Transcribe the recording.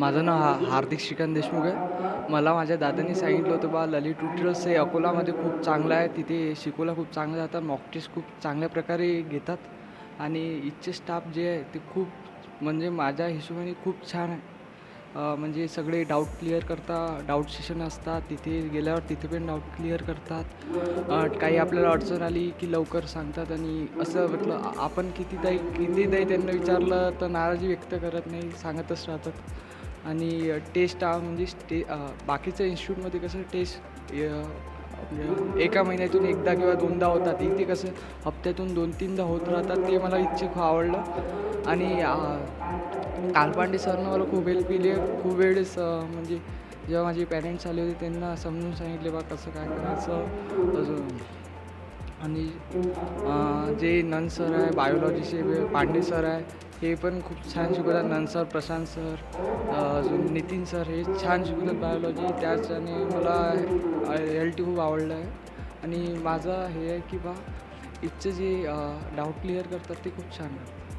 माझं नाव हा हार्दिक श्रीकांत देशमुख आहे. मला माझ्या दादांनी सांगितलं होतं बा ललित ट्युटर्स हे अकोलामध्ये खूप चांगलं आहे. तिथे शिकवला खूप चांगलं जातात. मॉक टेस्ट खूप चांगल्या प्रकारे घेतात. आणि इथचे स्टाफ जे आहे ते खूप म्हणजे माझ्या हिशोबाने खूप छान आहे. म्हणजे सगळे डाऊट क्लिअर करता डाऊट सेशन असतात. तिथे गेल्यावर तिथे पण डाऊट क्लिअर करतात. काही आपल्याला अडचण आली की लवकर सांगतात आणि असं म्हटलं आपण कितीदाही कितीदाही त्यांना विचारलं तर नाराजी व्यक्त करत नाही सांगतच राहतात. आणि टेस्ट म्हणजे स्टे बाकीच्या इन्स्टिट्यूटमध्ये कसं टेस्ट एका महिन्यातून एकदा किंवा दोनदा होतात. इथे कसं हप्त्यातून दोन तीनदा होत राहतात ते मला इच्छे खूप आवडलं. आणि कालपांडे सरनं मला खूप हेल्प केली. खूप वेळेस म्हणजे जेव्हा माझे पॅरेंट्स आले होते त्यांना समजून सांगितले बा कसं काय करायचं? अजून आणि जे नन सर आहे बायोलॉजीचे पांडे सर आहे हे पण खूप छान शिकवतात. नन सर प्रशांत सर अजून नितीन सर हे छान शिकवतात बायोलॉजी. त्याच्याने मला एल टी खूप आवडलं आहे आणि माझं हे आहे की बा इथचे जे डाऊट क्लिअर करतात ते खूप छान आहे.